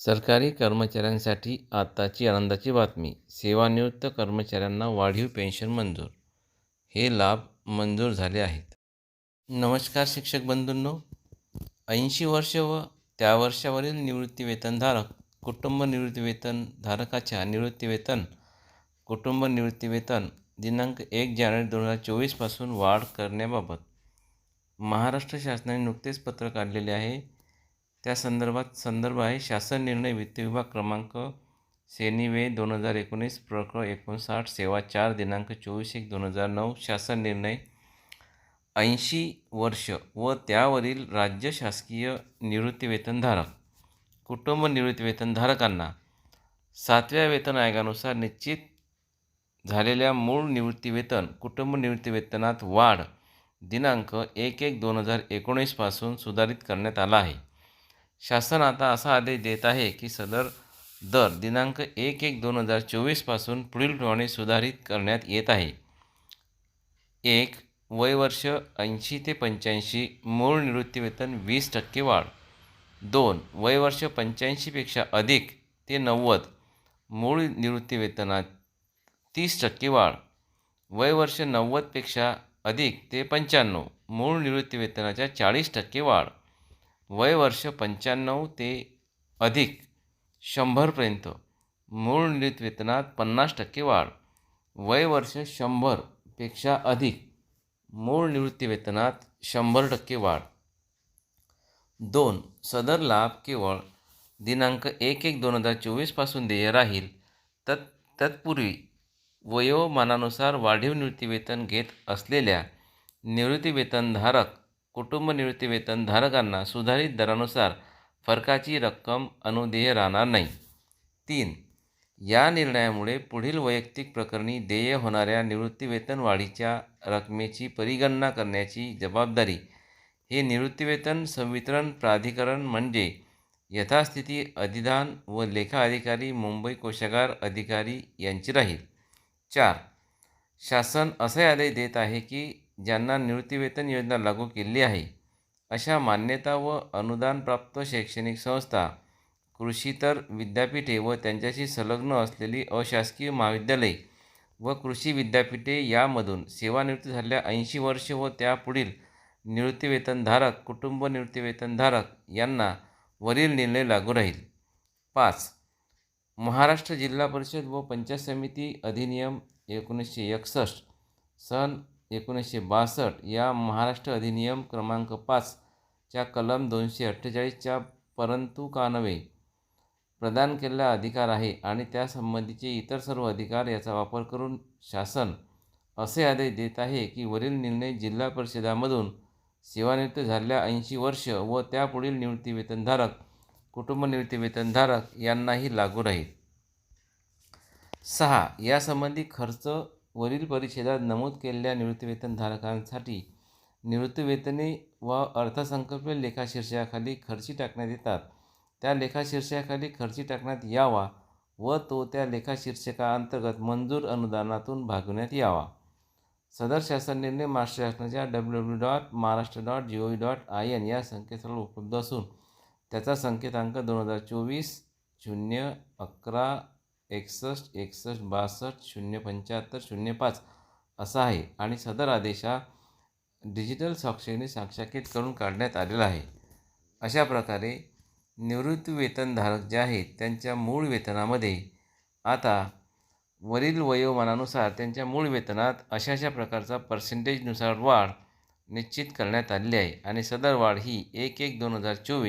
सरकारी कर्मचाऱ्यांसाठी आताची आनंदाची बातमी. सेवानिवृत्त कर्मचाऱ्यांना वाढीव पेन्शन मंजूर. हे लाभ मंजूर झाले आहेत. नमस्कार शिक्षक बंधूंनो. ऐंशी वर्ष व त्या वर्षावरील निवृत्तीवेतनधारक कुटुंब निवृत्तीवेतनधारकाच्या निवृत्तीवेतन कुटुंब निवृत्तीवेतन दिनांक एक जानेवारी दोन हजार चोवीसपासून वाढ करण्याबाबत महाराष्ट्र शासनाने नुकतेच पत्र काढलेले आहे. त्या संदर्भात संदर्भ आहे. शासन निर्णय वित्त विभाग क्रमांक सेनिवे दोन हजार एकोणीस प्रकरण एकोणसाठ सेवा चार दिनांक चोवीस एक दोन हजार नऊ शासन निर्णय ऐंशी वर्ष व त्यावरील राज्य शासकीय निवृत्तीवेतनधारक कुटुंब निवृत्तीवेतनधारकांना सातव्या वेतन आयोगानुसार निश्चित झालेल्या मूळ निवृत्तीवेतन कुटुंब निवृत्तीवेतनात वाढ दिनांक एक एक दोन हजार एकोणीसपासून सुधारित करण्यात आला आहे. शासन आता असा आदेश देत आहे की सदर दर दिनांक एक एक दोन हजार चोवीसपासून पुढीलप्रमाणे सुधारित करण्यात येत आहे. एक वयवर्ष ऐंशी ते पंच्याऐंशी मूळ निवृत्तीवेतन वीस टक्के वाढ. दोन वयवर्ष पंच्याऐंशीपेक्षा अधिक ते नव्वद मूळ निवृत्तीवेतनात तीस टक्के वाढ. वयवर्ष नव्वदपेक्षा अधिक ते पंच्याण्णव मूळ निवृत्तीवेतनाच्या चाळीस टक्के वाढ. वय वर्ष पंच्याण्णव ते अधिक शंभरपर्यंत. मूळ निवृत्तीवेतनात पन्नास टक्के वाढ. वयवर्ष शंभरपेक्षा अधिक. मूळ निवृत्तीवेतनात शंभर टक्के वाढ. दोन सदर लाभ केवळ दिनांक एक एक दोन हजार चोवीसपासून देय राहील. तत् तत्पूर्वी वयोमानानुसार वाढीव निवृत्तीवेतन घेत असलेल्या निवृत्तीवेतनधारक कुटुंब निवृत्तीवेतनधारकांना सुधारित दरानुसार फरकाची रक्कम अनुदेय राहणार नाही. तीन या निर्णयामुळे पुढील वैयक्तिक प्रकरणी देय होणाऱ्या निवृत्तीवेतन वाढीच्या रकमेची परिगणना करण्याची जबाबदारी. हे निवृत्तीवेतन संवितरण प्राधिकरण म्हणजे यथास्थिती अधिधान व लेखा अधिकारी मुंबई कोषागार अधिकारी यांची राहील. चार शासन असे आदेश देत आहे की ज्यांना निवृत्तीवेतन योजना लागू केलेली आहे. अशा मान्यता व अनुदानप्राप्त शैक्षणिक संस्था कृषीतर विद्यापीठे व त्यांच्याशी संलग्न असलेली अशासकीय महाविद्यालये व कृषी विद्यापीठे यामधून सेवानिवृत्त झालेल्या ऐंशी वर्ष व त्यापुढील निवृत्तीवेतनधारक कुटुंब निवृत्तीवेतनधारक यांना वरील निर्णय लागू राहील. पाच. महाराष्ट्र जिल्हा परिषद व पंचायत समिती अधिनियम एकोणीसशे एकसष्ट सन एकोणीसशे बासष्ट या महाराष्ट्र अधिनियम क्रमांक पाचच्या कलम दोनशे अठ्ठेचाळीसच्या परंतु कानवे प्रदान केलेला अधिकार आहे आणि त्यासंबंधीचे इतर सर्व अधिकार याचा वापर करून शासन असे आदेश देत आहे की वरील निर्णय जिल्हा परिषदामधून सेवानिवृत्त झालेल्या ऐंशी वर्ष व त्यापुढील निवृत्तीवेतनधारक कुटुंब निवृत्तीवेतनधारक यांनाही लागू राहील. सहा यासंबंधी खर्च वरील परिच्छेदात नमूद केलेल्या निवृत्तीवेतनधारकांसाठी निवृत्तीवेतने व अर्थसंकल्पीय लेखाशीर्षकाखाली खर्ची टाकण्यात येतात. त्या लेखाशीर्षकाखाली खर्ची टाकण्यात यावा व तो त्या लेखाशीर्षकाअंतर्गत मंजूर अनुदानातून भागवण्यात यावा. सदर शासन निर्णय महाराष्ट्र शासनाच्या W W dot Maharashtra dot G O V dot I N या संकेतस्थळावर उपलब्ध असून त्याचा संकेतांक दोन हजार चोवीस शून्य अकरा एकसष्ट एकसष्ट बासष्ट शून्य पंच्याहत्तर शून्य पाच असा आहे. आणि सदर आदेश हा डिजिटल साक्षीने साक्षांकित करून काढण्यात आलेला आहे. अशा प्रकारे निवृत्तीवेतनधारक जे आहेत त्यांच्या मूळ वेतनामध्ये आता वरील वयोमानानुसार त्यांच्या मूळ वेतनात अशा अशा प्रकारचा पर्सेंटेजनुसार वाढ निश्चित करण्यात आलेली आहे. आणि सदर वाढ ही एक एक दोन हजार चोवीस